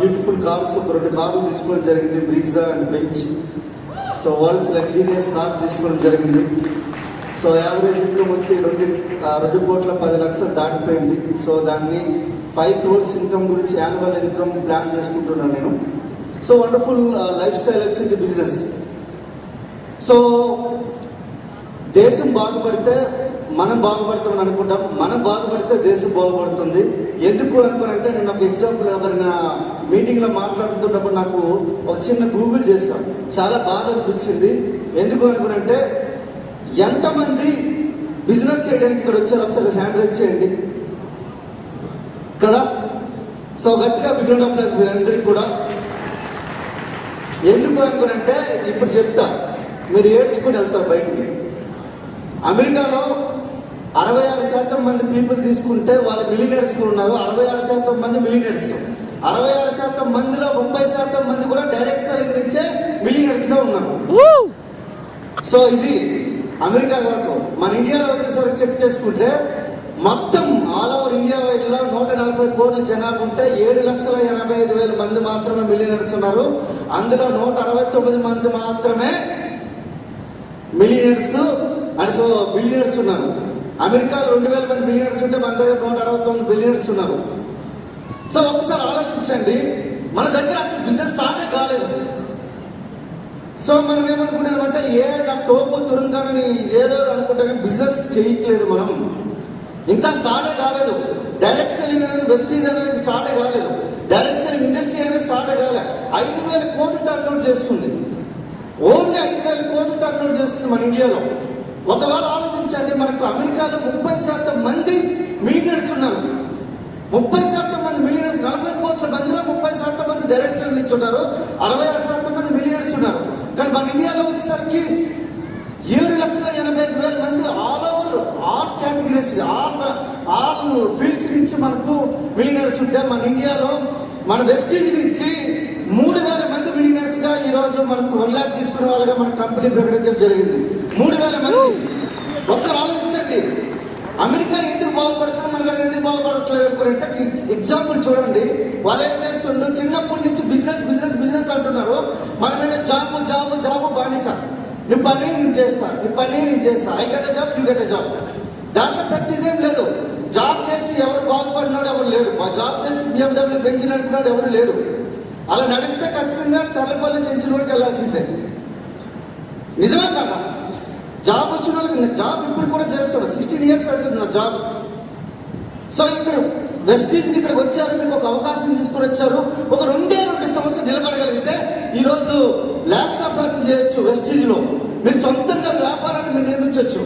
Beautiful cars ఒక రెండు కార్లు తీసుకోవడం జరిగింది Brezza and Benz so world's luxurious cars తీసుకోవడం జరిగింది సో యావరేజ్ ఇన్కమ్ వచ్చి రెండు రెండు కోట్ల పది లక్షలు దాటిపోయింది. సో దాన్ని ఫైవ్ క్రోర్స్ ఇన్కమ్ గురించి యాన్యువల్ ఇన్కమ్ ప్లాన్ చేసుకుంటున్నాను నేను. సో వండర్ఫుల్ లైఫ్ స్టైల్ వచ్చింది బిజినెస్ సో దేశం బాగుపడితే మనం బాగుపడతామని అనుకుంటాం. మనం బాగుపడితే దేశం బాగుపడుతుంది. ఎందుకు అనుకునంటే నేను ఒక ఎగ్జాంపుల్ ఎవరైనా మీటింగ్లో మాట్లాడుతున్నప్పుడు నాకు ఒక చిన్న గూగుల్ చేస్తాం చాలా బాధ అనిపించింది. ఎందుకు అనుకునంటే ఎంతమంది బిజినెస్ చేయడానికి ఇక్కడ వచ్చారు ఒకసారి హ్యాండ్ రైజ్ చేయండి. కదా? సో గట్టిగా బిగ్రౌండ్ ఆఫ్ ప్లేస్ మీరందరికీ కూడా. ఎందుకు అనుకునంటే ఇప్పుడు చెప్తా. మీరు ఏడ్చుకుని వెళ్తారు బయటికి. అమెరికాలో అరవై ఆరు శాతం మంది పీపుల్ తీసుకుంటే వాళ్ళు మిలినియర్స్ ఉన్నారు. అరవై ఆరు శాతం మంది మిలినియర్స్ అరవై ఆరు శాతం మందిలో ముప్పై శాతం మంది కూడా డైరెక్ట్ సెలెక్ట్ నుంచే మిలినియర్స్గా ఉన్నారు. సో ఇది అమెరికా వరకు మన ఇండియాలో వచ్చేసరికి చెక్ చేసుకుంటే మొత్తం ఆల్ ఓవర్ ఇండియా వైడ్లో నూట నలభై కోట్ల జనాభా ఉంటే ఏడు లక్షల ఎనభై ఐదు వేల మంది మాత్రమే మిలియనర్స్ ఉన్నారు. అందులో నూట అరవై తొమ్మిది మంది మాత్రమే మిలియనర్స్ అండ్ సో బిలియనర్స్ ఉన్నారు. అమెరికాలో రెండు వేల మంది బిలియనర్స్ ఉంటే మన దగ్గర నూట అరవై తొమ్మిది బిలియనర్స్ ఉన్నారు. సో ఒకసారి ఆలోచించండి మన దగ్గర అసలు బిజినెస్ స్టార్టే కాలేదు. సో మనం ఏమనుకుంటామంటే ఏ నాకు తోపు తురుంగానని ఏదో అనుకుంటానే బిజినెస్ చేయట్లేదు మనం. ఇంకా స్టార్టే కాలేదు. డైరెక్ట్ సెల్లింగ్ అనేది వెస్టీజ్ అనేది స్టార్టే కాలేదు. డైరెక్ట్ సెల్లింగ్ ఇండస్ట్రీ అనేది స్టార్టే కాలేదు ఐదు వేల కోట్లు టర్న్ చేస్తుంది. ఓన్లీ ఐదు వేల కోట్లు టర్న్ చేస్తుంది మన ఇండియాలో. ఒకవేళ మనకు అమెరికాలో ముప్పై శాతం మంది మిలినర్స్ ఉన్నారు. ముప్పై శాతం మంది మిలినర్స్ నలభై కోట్ల మందిలో ముప్పై శాతం మంది డైరెక్ట్ సెల్ ఇచ్చున్నారు అరవై ఆరు శాతం మంది మిలినర్స్ ఉన్నారు. కానీ మన ఇండియాలో వచ్చేసరికి ఏడు లక్షల ఎనభై ఐదు వేల మంది all over all categories all all fields నుంచి మనకు మిలినర్స్ ఉంటే మన ఇండియాలో మన వెస్టీజ్ నుంచి మూడు వేల మంది మిలినర్స్గా ఈ రోజు మనకు వన్ లాక్ తీసుకునే వాళ్ళగా మన కంపెనీ ప్రకటించడం జరిగింది. మూడు వేల మంది. ఒకసారి చూడండి అమెరికా ఎందుకు బాగుపడుతున్నారు మన దగ్గర ఎందుకు బాగుపడట్లేదు అనుకుంటే ఎగ్జాంపుల్ చూడండి. వాళ్ళు ఏం చేస్తుండ్రు? చిన్నప్పటి నుంచి బిజినెస్ బిజినెస్ బిజినెస్ అంటున్నారు. మన జాబ్ జాబ్ జాబ్ బానిస. నీ పని నేను చేస్తా నీ పని నేను చేస్తా. I got job you got job దాంట్లో ప్రతిదేం లేదు. జాబ్ చేసి ఎవరు బాగుపడినాడు ఎవరు లేడు. మా జాబ్ చేసి బిఎండబ్ల్యూ పెంచిన అంటున్నాడు ఎవరు లేడు. అలా నడిపితే ఖచ్చితంగా చల్లపల్లి చెంచిన వాడికి వెళ్ళాల్సిందే. నిజమే కదా? జాబ్ వచ్చిన వాళ్ళకి జాబ్ ఇప్పుడు కూడా చేస్తాడు సిక్స్టీన్ ఇయర్స్ అవుతుంది నా జాబ్. సో ఇక్కడ వెస్టీజ్ ఇక్కడికి వచ్చారు మీకు ఒక అవకాశం తీసుకొని వచ్చారు. ఒక రెండే రెండు సమస్య నిలబడగలిగితే ఈరోజు ల్యాక్స్ ఆఫ్ అర్న్ చేయొచ్చు వెస్టీజ్లో. మీరు సొంతంగా వ్యాపారాన్ని మీరు నిర్మించవచ్చు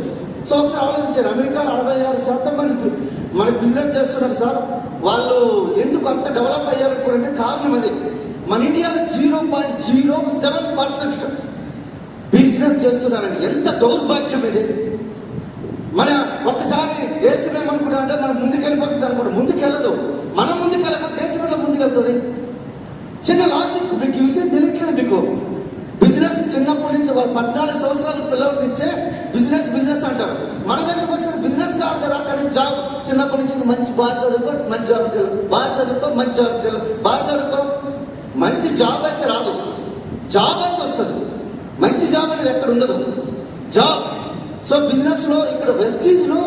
సో ఒకసారి ఆలోచించారు అమెరికాలో అరవై ఆరు శాతం మంది మన బిజినెస్ చేస్తున్నారు సార్. వాళ్ళు ఎందుకు అంత డెవలప్ అయ్యారు కూడా అంటే కారణం అది. మన ఇండియాలో zero point zero seven percent business చేస్తున్నారండి ఎంత దౌర్భాగ్యం ఇది? మన ఒక్కసారి దేశం ఏమనుకుంటా అంటే మనం ముందుకెళ్ళిపోతుంది అనుకుంటా ముందుకెళ్ళదు. మనం ముందుకెళ్ళకపోతే దేశం ఎట్లా ముందుకెళ్తుంది. చిన్న లాజిక్ మీకు విషయం తెలియట్లేదు మీకు. బిజినెస్ చిన్నప్పటి నుంచి వాళ్ళు పద్నాలుగు సంవత్సరాల పిల్లలకి ఇచ్చే బిజినెస్ బిజినెస్ అంటారు. మన దగ్గరకు వస్తే బిజినెస్ కాదు కదా కానీ జాబ్. చిన్నప్పటి నుంచి మంచి బాగా చదువుకో మంచి జాబ్కి వెళ్ళు బాగా చదువుకో మంచి జాబ్కి వెళ్ళు బాగా చదువుకో. మంచి జాబ్ అయితే రాదు. జాబ్ అయితే వస్తుంది. మంచి జాబ్ అనేది ఎక్కడ ఉండదు. జాబ్. సో బిజినెస్లో ఇక్కడ వెస్టీజ్లో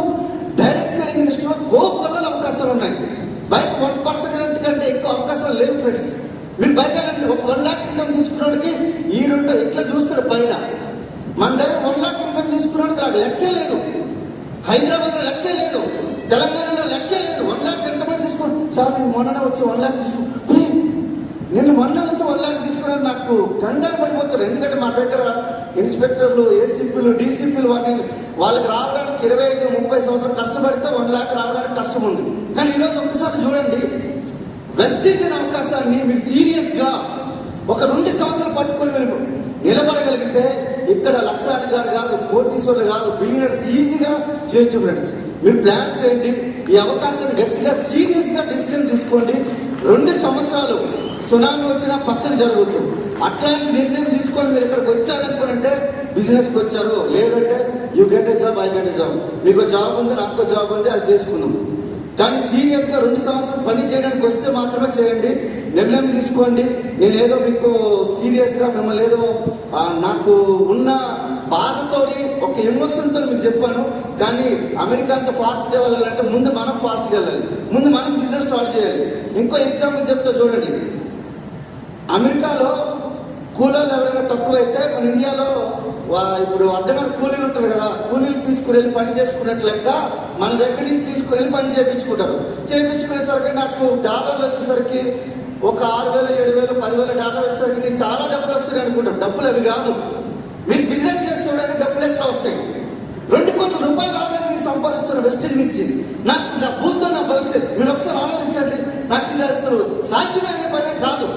డైరెక్ట్ సెలింగ్ ఇండస్ట్రీలో కోకొల్ల అవకాశాలు ఉన్నాయి. బయట వన్ పర్సెంట్ కంటే ఎక్కువ అవకాశాలు లేవు ఫ్రెండ్స్ మీరు బయట వెళ్ళండి. ఒక వన్ లాక్ ఇన్కమ్ తీసుకున్నాడికి ఈ రెండు ఎట్లా చూస్తారు పైన? మన దగ్గర వన్ లాక్ ఇన్కమ్ తీసుకున్నాడు నాకు లెక్కే లేదు. హైదరాబాద్లో లెక్కే లేదు. తెలంగాణలో లెక్కే లేదు. వన్ లాక్ ఎంతమంది తీసుకుని సార్ నేను మొన్ననే వచ్చి వన్ లాక్ తీసుకున్నాను నేను మొన్న నుంచి వన్ లాక్ తీసుకున్నాను నాకు కంగారు పడిపోతారు ఎందుకంటే మా దగ్గర ఇన్స్పెక్టర్లు ఏసీపీలు డీసీపీలు వాటిని వాళ్ళకి రావడానికి ఇరవై ఐదు ముప్పై సంవత్సరాలు కష్టపడితే వన్ లాక్ రావడానికి కష్టం ఉంది. కానీ ఈరోజు ఒక్కసారి చూడండి వెస్టీజ్ అనే అవకాశాన్ని మీరు సీరియస్గా ఒక రెండు సంవత్సరాలు పట్టుకొని మీరు నిలబడగలిగితే ఇక్కడ లక్షాధికారి కాదు కోటీశ్వర్లు కాదు బిలియనర్స్ ఈజీగా చేయొచ్చు ఫ్రెండ్స్ మీరు ప్లాన్ చేయండి ఈ అవకాశాన్ని గట్టిగా సీరియస్గా డిసిజన్ తీసుకోండి. రెండు సంవత్సరాలు సునామీ వచ్చినా పక్కన జరుగుతుంది. అట్లాంటి నిర్ణయం తీసుకొని మీరు ఇక్కడికి వచ్చారనుకోనంటే బిజినెస్కి వచ్చారు. లేదంటే you get a job I get a job మీకు జాబ్ ఉంది నాకు జాబ్ ఉంది అది చేసుకున్నాం. కానీ సీరియస్గా రెండు సంవత్సరాలు పని చేయడానికి వస్తే మాత్రమే చేయండి. నిర్ణయం తీసుకోండి. నేను ఏదో మీకు సీరియస్గా మిమ్మల్ని ఏదో నాకు ఉన్న బాధతోని ఒక ఎమోషన్తో మీకు చెప్పాను. కానీ అమెరికా అంత ఫాస్ట్ వెళ్ళాలంటే ముందు మనం ఫాస్ట్గా వెళ్ళాలి. ముందు మనం బిజినెస్ స్టార్ట్ చేయాలి. ఇంకో ఎగ్జాంపుల్ చెప్తా చూడండి. అమెరికాలో కూలీలు ఎవరైనా తక్కువైతే మన ఇండియాలో ఇప్పుడు అడ్డమైన కూలీలు ఉంటారు కదా కూలీలు తీసుకువెళ్ళి పని చేసుకున్నట్టు లెక్క మన దగ్గర నుంచి తీసుకుని పని చేయించుకుంటారు చేయించుకునేసరికి నాకు డాలర్లు వచ్చేసరికి ఒక ఆరు వేలు ఏడు వేలు పదివేల డాలర్ వచ్చేసరికి నేను చాలా డబ్బులు వస్తున్నాయి అనుకుంటాను. డబ్బులు అవి కాదు. మీరు బిజినెస్ చేస్తుండే డబ్బులు ఎట్లా వస్తాయి? రెండు కోట్ల రూపాయలు ఆదాయం నేను సంపాదిస్తున్న వెస్టేజ్ నుంచి నాకు నా భూతో నా భవిష్యత్తు. మీరు ఒకసారి ఆలోచించండి. నాకు ఇది అసలు సాధ్యమైన పని కాదు.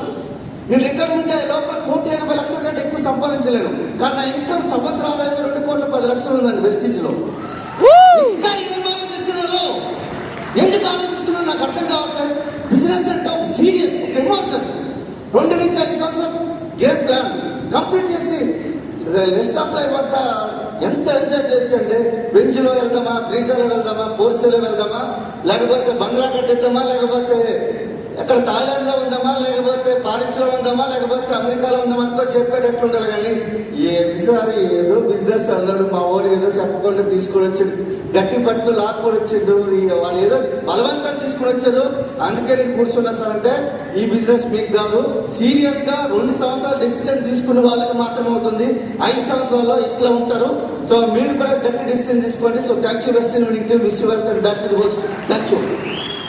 నేను రిటైర్మెంట్ అయ్యే లోపల కోటి ఎనభై లక్షల కంటే ఎక్కువ సంపాదించలేను. కానీ నా ఇన్కమ్ సంవత్సర ఆదాయం రెండు కోట్ల పది లక్షలు ఉందండి వెస్టీజ్లో ఇంకా ఏం ఆలోచిస్తున్నారు? ఎందుకు ఆలోచిస్తున్నారు? నాకు అర్థం కావట్లేదు. బిజినెస్ అంటే ఒక సీరియస్ ఒక ఎమోషన్. రెండు నుంచి ఐదు సంవత్సరాలు గేమ్ ప్లాన్. కంప్లీట్ చేసి రెస్ట్ ఆఫ్ లైఫ్ అంతా ఎంత ఎంజాయ్ చేయొచ్చండి? బెంచ్లో వెళ్దామా? బ్రీజాలో వెళ్దామా పోర్సేలో వెళ్దామా? లేకపోతే బంగ్లా కట్టిద్దామా? లేకపోతే ఎక్కడ థాయిలాండ్లో ఉందామా లేకపోతే పారిస్లో ఉందామా లేకపోతే అమెరికాలో ఉందామా అనుకో చెప్పేటట్టు ఉండాలి కానీ ఏది సార్ ఏదో బిజినెస్ అన్నాడు మా ఊరు ఏదో చెప్పకుండా తీసుకుని వచ్చిండు. గట్టి పట్టుకు లాక్కొని వచ్చిండు. వాళ్ళు ఏదో బలవంతం తీసుకొని వచ్చాడు. అందుకే నేను కూర్చున్నా సార్ అంటే ఈ బిజినెస్ మీకు కాదు. సీరియస్గా రెండు సంవత్సరాలు డెసిషన్ తీసుకున్న వాళ్ళకి మాత్రం అవుతుంది. ఐదు సంవత్సరాల్లో ఇట్లా ఉంటారు. సో మీరు కూడా గట్టి డెసిషన్ తీసుకోండి. So thank you best wish వెళ్తాను బ్యాక్ టు థ్యాంక్ యూ